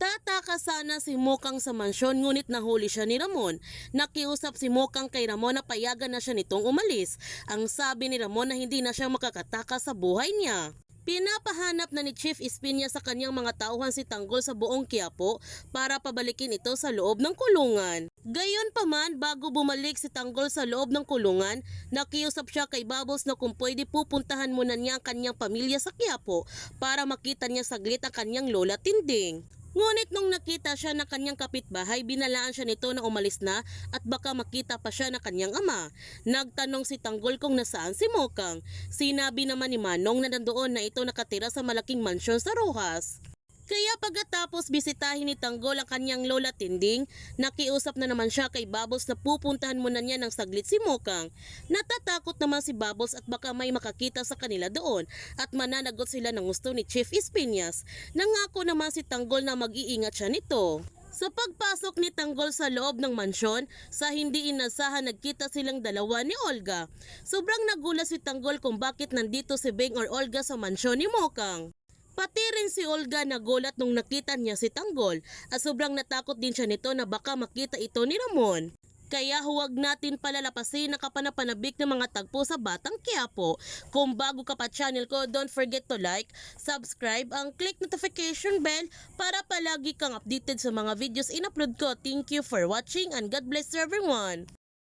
Tataka sana si Mokang sa mansyon ngunit nahuli siya ni Ramon. Nakiusap si Mokang kay Ramon na payagan na siya nitong umalis. Ang sabi ni Ramon na hindi na siya makakataka sa buhay niya. Pinapahanap na ni Chief Espinya sa kanyang mga tauhan si Tanggol sa buong Quiapo para pabalikin ito sa loob ng kulungan. Gayon pa man, bago bumalik si Tanggol sa loob ng kulungan, nakiusap siya kay Bubbles na kung pwede pupuntahan muna niya ang kanyang pamilya sa Quiapo para makita niya saglit ang kanyang lola Tinding. Ngunit nung nakita siya ng kanyang kapitbahay, binalaan siya nito na umalis na at baka makita pa siya ng kanyang ama. Nagtanong si Tanggol kung nasaan si Mokang. Sinabi naman ni Manong na nandoon na ito nakatira sa malaking mansyon sa Rojas. Kaya pagkatapos bisitahin ni Tanggol ang kanyang lola Tinding, nakiusap na naman siya kay Bubbles na pupuntahan muna niya ng saglit si Mokang. Natatakot naman si Bubbles at baka may makakita sa kanila doon at mananagot sila ng gusto ni Chief Espinas. Nangako naman si Tanggol na mag-iingat siya nito. Sa pagpasok ni Tanggol sa loob ng mansyon, sa hindi inasahan nagkita silang dalawa ni Olga. Sobrang nagulat si Tanggol kung bakit nandito si Beng or Olga sa mansyon ni Mokang. Pati rin si Olga nagulat nung nakita niya si Tanggol at sobrang natakot din siya nito na baka makita ito ni Ramon. Kaya huwag natin palalapasin ang kapanapanabik ng mga tagpo sa Batang Quiapo. Kung bago ka pa channel ko, don't forget to like, subscribe, ang click notification bell para palagi kang updated sa mga videos in-upload ko. Thank you for watching and God bless everyone!